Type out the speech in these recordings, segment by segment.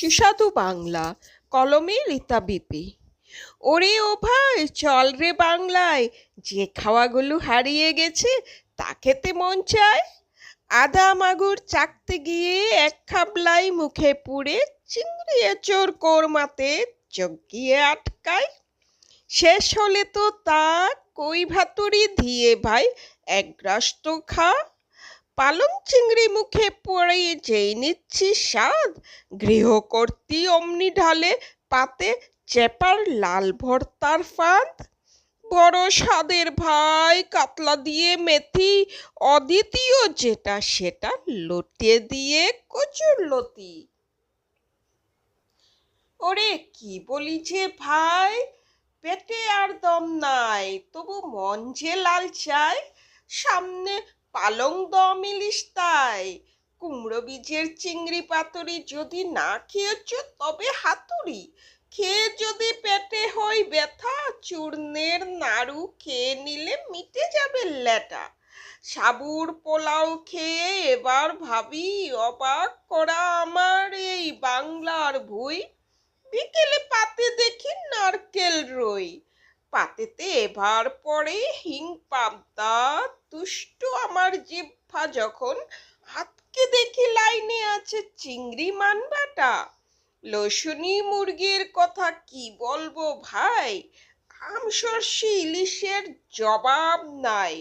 সুস্বাদু বাংলা, কলমে রীতা বিপি। ওরে ও ভাই, চল রে বাংলায়, যে খাওয়াগুলো হারিয়ে গেছে, তা খেতে মন চায়? আদা মাগুর চাকতে গিয়ে এক খাবলাই মুখে পুড়ে চিংড়িয়ে চোর কোরমাতে চোখ গিয়ে আটকায়। শেষ হলে তো তা কই ভাতুরি দিয়ে ভাই, এক গ্রাস তো খা। পালং চিংড়ি মুখে পড়ে যেই নিচ্ছি স্বাদ গৃহকর্তী অমনি ঢালে পাতে চেপার লাল ভর্তার ফাঁদ। বড় স্বাদের ভাই কাতলা দিয়ে মেথি, অদ্বিতীয় যেটা সেটা লটিয়ে দিয়ে কচুর লতি। ওরে কি বলি যে ভাই, পেটে আর দম নাই, তবু মন যে লাল চায় সামনে পালং দম ইলিশ তাই। কুমড়ো বীজের চিংড়ি পাতুরি যদি না খেয়েছ তবে হাতুড়ি। খেয়ে যদি পেটে হয় ব্যথা, চূর্ণের নাড়ু খেয়ে নিলে মিটে যাবে ল্যাটা। সাবুর পোলাও খেয়ে এবার ভাবি অবাক করা আমার এই বাংলার ভুই বিকেলে পাতে দেখি নারকেল রই। পাতেতে এবার পরে হিং পাবদা, তুষ্ট আমার জিহ্বা যখন আতকে দেখি লাইনে আছে চিংড়ি মানবাটা, লসুনি মুরগির কথা কি বলব ভাই? আমসর্ষি ইলিশের জবাব নাই।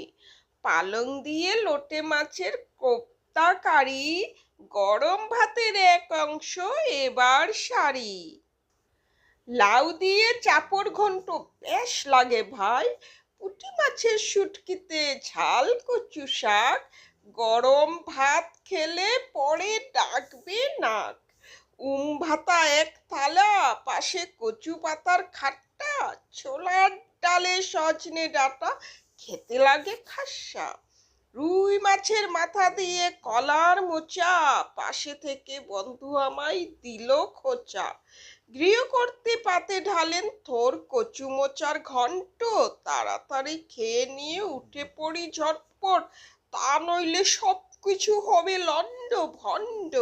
পালং দিয়ে লোটে মাছের কোপ্তা কারি গরম ভাতের এক অংশ এবার সারি। লাউ দিয়ে চাপড় ঘন্ট বেশ লাগে ভাই। পুঁটি মাছের শুটকিতে ঝাল, কচু শাক, গরম ভাত খেলে পরে ডাকবে নাক। উম ভাতা এক থালা, পাশে কচু পাতার খাট্টা, ছোলার ডালে সজনে ডাটা, খেতে লাগে খাসা। রুই মাছের মাথা দিয়ে কলার মোচা পাশে থেকে বন্ধু আমায় দিল খোঁচা। গৃহ করতে পাতে ঢালেন থোর কচু মোচার ঘন্ট তাড়াতাড়ি খেয়ে নিয়ে উঠে পড়ি ঝটপট। তা নইলে সব কিছু হবে লণ্ড ভণ্ড।